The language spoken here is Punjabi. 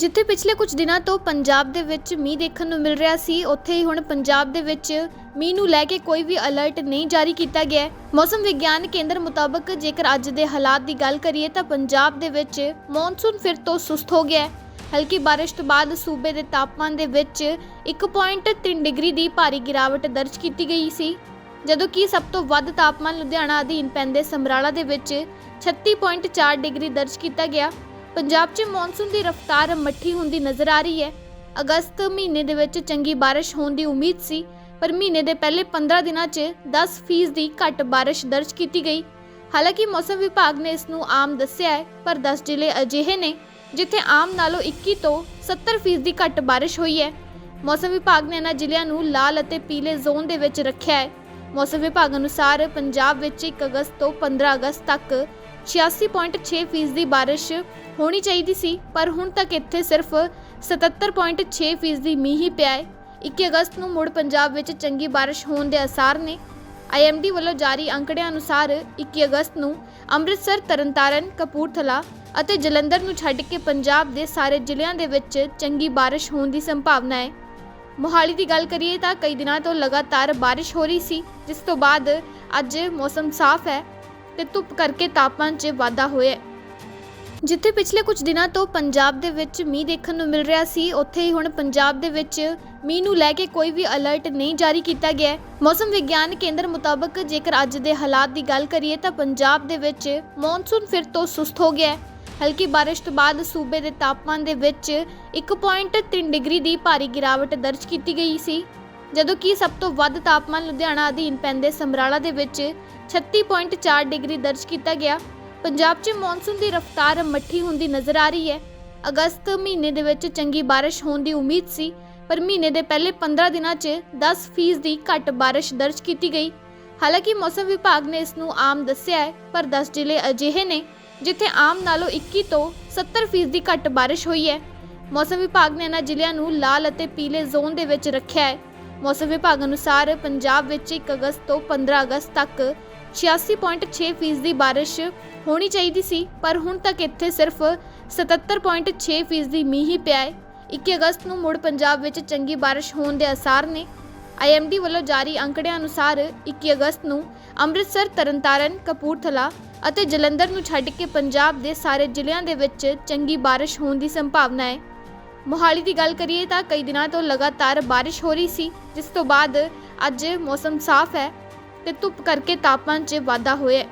ਜਿੱਥੇ ਪਿਛਲੇ ਕੁਝ ਦਿਨਾਂ ਤੋਂ ਪੰਜਾਬ ਦੇ ਵਿੱਚ ਮੀਂਹ ਦੇਖਣ ਨੂੰ ਮਿਲ ਰਿਹਾ ਸੀ, ਉੱਥੇ ਹੀ ਹੁਣ ਪੰਜਾਬ ਦੇ ਵਿੱਚ ਮੀਂਹ ਨੂੰ ਲੈ ਕੇ ਕੋਈ ਵੀ ਅਲਰਟ ਨਹੀਂ ਜਾਰੀ ਕੀਤਾ ਗਿਆ ਹੈ। ਮੌਸਮ ਵਿਗਿਆਨ ਕੇਂਦਰ ਮੁਤਾਬਕ ਜੇਕਰ ਅੱਜ ਦੇ ਹਾਲਾਤ ਦੀ ਗੱਲ ਕਰੀਏ ਤਾਂ ਪੰਜਾਬ ਦੇ ਵਿੱਚ ਮੌਨਸੂਨ ਫਿਰ ਤੋਂ ਸੁਸਤ ਹੋ ਗਿਆ ਹੈ। ਹਲਕੀ ਬਾਰਿਸ਼ ਤੋਂ ਬਾਅਦ ਸੂਬੇ ਦੇ ਤਾਪਮਾਨ ਦੇ ਵਿੱਚ 1.3 ਡਿਗਰੀ ਦੀ ਭਾਰੀ ਗਿਰਾਵਟ ਦਰਜ ਕੀਤੀ ਗਈ ਸੀ। ਜਦੋਂ ਕਿ ਸਭ ਤੋਂ ਵੱਧ ਤਾਪਮਾਨ ਲੁਧਿਆਣਾ ਅਧੀਨ ਪੈਂਦੇ ਸਮਰਾਲਾ ਦੇ ਵਿੱਚ 36.4 ਡਿਗਰੀ ਦਰਜ ਕੀਤਾ ਗਿਆ। ਪੰਜਾਬ 'ਚ ਮੌਨਸੂਨ ਦੀ ਰਫ਼ਤਾਰ ਮੱਠੀ ਹੁੰਦੀ ਨਜ਼ਰ ਆ ਰਹੀ ਹੈ। ਅਗਸਤ ਮਹੀਨੇ ਦੇ ਵਿੱਚ ਚੰਗੀ ਬਾਰਿਸ਼ ਹੋਣ ਦੀ ਉਮੀਦ ਸੀ, ਪਰ ਮਹੀਨੇ ਦੇ ਪਹਿਲੇ 15 ਦਿਨਾਂ 'ਚ 10% ਦੀ ਘੱਟ ਬਾਰਿਸ਼ ਦਰਜ ਕੀਤੀ ਗਈ। ਹਾਲਾਂਕਿ ਮੌਸਮ ਵਿਭਾਗ ਨੇ ਇਸ ਨੂੰ ਆਮ ਦੱਸਿਆ ਹੈ, ਪਰ 10 ਜ਼ਿਲ੍ਹੇ ਅਜਿਹੇ ਨੇ ਜਿੱਥੇ ਆਮ ਨਾਲੋਂ 21 ਤੋਂ 70% ਦੀ ਘੱਟ ਬਾਰਿਸ਼ ਹੋਈ ਹੈ। ਮੌਸਮ ਵਿਭਾਗ ਨੇ ਇਹਨਾਂ ਜ਼ਿਲ੍ਹਿਆਂ ਨੂੰ ਲਾਲ ਅਤੇ ਪੀਲੇ ਜ਼ੋਨ ਦੇ ਵਿੱਚ ਰੱਖਿਆ ਹੈ। ਮੌਸਮ ਵਿਭਾਗ ਅਨੁਸਾਰ ਪੰਜਾਬ ਵਿੱਚ 1 ਅਗਸਤ ਤੋਂ 15 ਅਗਸਤ ਤੱਕ 86.6% ਦੀ ਬਾਰਿਸ਼ ਹੋਣੀ ਚਾਹੀਦੀ ਸੀ, ਪਰ ਹੁਣ ਤੱਕ ਇੱਥੇ ਸਿਰਫ 77.6% ਦੀ ਮੀਂਹ ਹੀ ਪਿਆ ਹੈ। 21 ਅਗਸਤ ਨੂੰ ਮੁੜ ਪੰਜਾਬ ਵਿੱਚ ਚੰਗੀ ਬਾਰਿਸ਼ ਹੋਣ ਦੇ ਅਸਾਰ ਨੇ। ਆਈਐਮਡੀ ਵੱਲੋਂ ਜਾਰੀ ਅੰਕੜਿਆਂ ਅਨੁਸਾਰ 21 ਅਗਸਤ ਨੂੰ ਅੰਮ੍ਰਿਤਸਰ, ਤਰਨਤਾਰਨ, ਕਪੂਰਥਲਾ ਅਤੇ ਜਲੰਧਰ ਨੂੰ ਛੱਡ ਕੇ ਪੰਜਾਬ ਦੇ ਸਾਰੇ ਜ਼ਿਲ੍ਹਿਆਂ ਦੇ ਵਿੱਚ ਚੰਗੀ ਬਾਰਿਸ਼ ਹੋਣ ਦੀ ਸੰਭਾਵਨਾ ਹੈ। ਮੋਹਾਲੀ ਦੀ ਗੱਲ ਕਰੀਏ ਤਾਂ ਕਈ ਦਿਨਾਂ ਤੋਂ ਲਗਾਤਾਰ ਬਾਰਿਸ਼ ਹੋ ਰਹੀ ਸੀ, ਜਿਸ ਤੋਂ ਬਾਅਦ ਅੱਜ ਮੌਸਮ ਸਾਫ਼ ਹੈ। ਤੇ ਧੁੱਪ ਕਰਕੇ ਤਾਪਮਾਨ 'ਚ ਵਾਧਾ ਹੋਇਆ ਹੈ। ਜਿੱਥੇ ਪਿਛਲੇ ਕੁਝ ਦਿਨਾਂ ਤੋਂ ਪੰਜਾਬ ਦੇ ਵਿੱਚ ਮੀਂਹ ਦੇਖਣ ਨੂੰ ਮਿਲ ਰਿਹਾ ਸੀ, ਉੱਥੇ ਹੀ ਹੁਣ ਪੰਜਾਬ ਦੇ ਵਿੱਚ ਮੀਂਹ ਨੂੰ ਲੈ ਕੇ ਕੋਈ ਵੀ ਅਲਰਟ ਨਹੀਂ ਜਾਰੀ ਕੀਤਾ ਗਿਆ ਹੈ। ਮੌਸਮ ਵਿਗਿਆਨ ਕੇਂਦਰ ਮੁਤਾਬਕ ਜੇਕਰ ਅੱਜ ਦੇ ਹਾਲਾਤ ਦੀ ਗੱਲ ਕਰੀਏ ਤਾਂ ਪੰਜਾਬ ਦੇ ਵਿੱਚ ਮੌਨਸੂਨ ਫਿਰ ਤੋਂ ਸੁਸਤ ਹੋ ਗਿਆ ਹੈ। ਹਲਕੀ ਬਾਰਿਸ਼ ਤੋਂ ਬਾਅਦ ਸੂਬੇ ਦੇ ਤਾਪਮਾਨ ਦੇ ਵਿੱਚ 1.3 ਡਿਗਰੀ ਦੀ ਭਾਰੀ ਗਿਰਾਵਟ ਦਰਜ ਕੀਤੀ ਗਈ ਸੀ। ਜਦੋਂ ਕਿ ਸਭ ਤੋਂ ਵੱਧ ਤਾਪਮਾਨ ਲੁਧਿਆਣਾ ਅਧੀਨ ਪੈਂਦੇ ਸਮਰਾਲਾ ਦੇ ਵਿੱਚ 36.4 ਡਿਗਰੀ ਦਰਜ ਕੀਤਾ ਗਿਆ। ਪੰਜਾਬ 'ਚ ਮੌਨਸੂਨ ਦੀ ਰਫ਼ਤਾਰ ਮੱਠੀ ਹੁੰਦੀ ਨਜ਼ਰ ਆ ਰਹੀ ਹੈ। ਅਗਸਤ ਮਹੀਨੇ ਦੇ ਵਿੱਚ ਚੰਗੀ ਬਾਰਿਸ਼ ਹੋਣ ਦੀ ਉਮੀਦ ਸੀ, ਪਰ ਮਹੀਨੇ ਦੇ ਪਹਿਲੇ 15 ਦਿਨਾਂ 'ਚ 10% ਦੀ ਘੱਟ ਬਾਰਿਸ਼ ਦਰਜ ਕੀਤੀ ਗਈ। ਹਾਲਾਂਕਿ ਮੌਸਮ ਵਿਭਾਗ ਨੇ ਇਸ ਨੂੰ ਆਮ ਦੱਸਿਆ ਹੈ, ਪਰ 10 ਜ਼ਿਲ੍ਹੇ ਅਜਿਹੇ ਨੇ ਜਿੱਥੇ ਆਮ ਨਾਲੋਂ 21 ਤੋਂ 70% ਦੀ ਘੱਟ ਬਾਰਿਸ਼ ਹੋਈ ਹੈ। ਮੌਸਮ ਵਿਭਾਗ ਨੇ ਇਹਨਾਂ ਜ਼ਿਲ੍ਹਿਆਂ ਨੂੰ ਲਾਲ ਅਤੇ ਪੀਲੇ ਜ਼ੋਨ ਦੇ ਵਿੱਚ ਰੱਖਿਆ ਹੈ। ਮੌਸਮ ਵਿਭਾਗ ਅਨੁਸਾਰ ਪੰਜਾਬ ਵਿੱਚ 1 ਅਗਸਤ ਤੋਂ 15 ਅਗਸਤ ਤੱਕ 86.6% ਦੀ ਬਾਰਿਸ਼ ਹੋਣੀ ਚਾਹੀਦੀ ਸੀ, ਪਰ ਹੁਣ ਤੱਕ ਇੱਥੇ ਸਿਰਫ 77.6% ਦੀ ਮੀਂਹ ਹੀ ਪਿਆ ਹੈ। 21 ਅਗਸਤ ਨੂੰ ਮੁੜ ਪੰਜਾਬ ਵਿੱਚ ਚੰਗੀ ਬਾਰਿਸ਼ ਹੋਣ ਦੇ ਅਸਾਰ ਨੇ। ਆਈਐਮਡੀ ਵੱਲੋਂ ਜਾਰੀ ਅੰਕੜਿਆਂ ਅਨੁਸਾਰ 21 ਅਗਸਤ ਨੂੰ ਅੰਮ੍ਰਿਤਸਰ, ਤਰਨਤਾਰਨ, ਕਪੂਰਥਲਾ ਅਤੇ ਜਲੰਧਰ ਨੂੰ ਛੱਡ ਕੇ ਪੰਜਾਬ ਦੇ ਸਾਰੇ ਜ਼ਿਲ੍ਹਿਆਂ ਦੇ ਵਿੱਚ ਚੰਗੀ ਬਾਰਿਸ਼ ਹੋਣ ਦੀ ਸੰਭਾਵਨਾ ਹੈ। ਮੋਹਾਲੀ ਦੀ ਗੱਲ ਕਰੀਏ ਤਾਂ ਕਈ ਦਿਨਾਂ ਤੋਂ ਲਗਾਤਾਰ ਬਾਰਿਸ਼ ਹੋ ਰਹੀ ਸੀ, ਜਿਸ ਤੋਂ ਬਾਅਦ ਅੱਜ ਮੌਸਮ ਸਾਫ਼ ਹੈ ਤੇ ਧੁੱਪ ਕਰਕੇ ਤਾਪਮਾਨ 'ਚ ਵਾਧਾ ਹੋਇਆ ਹੈ।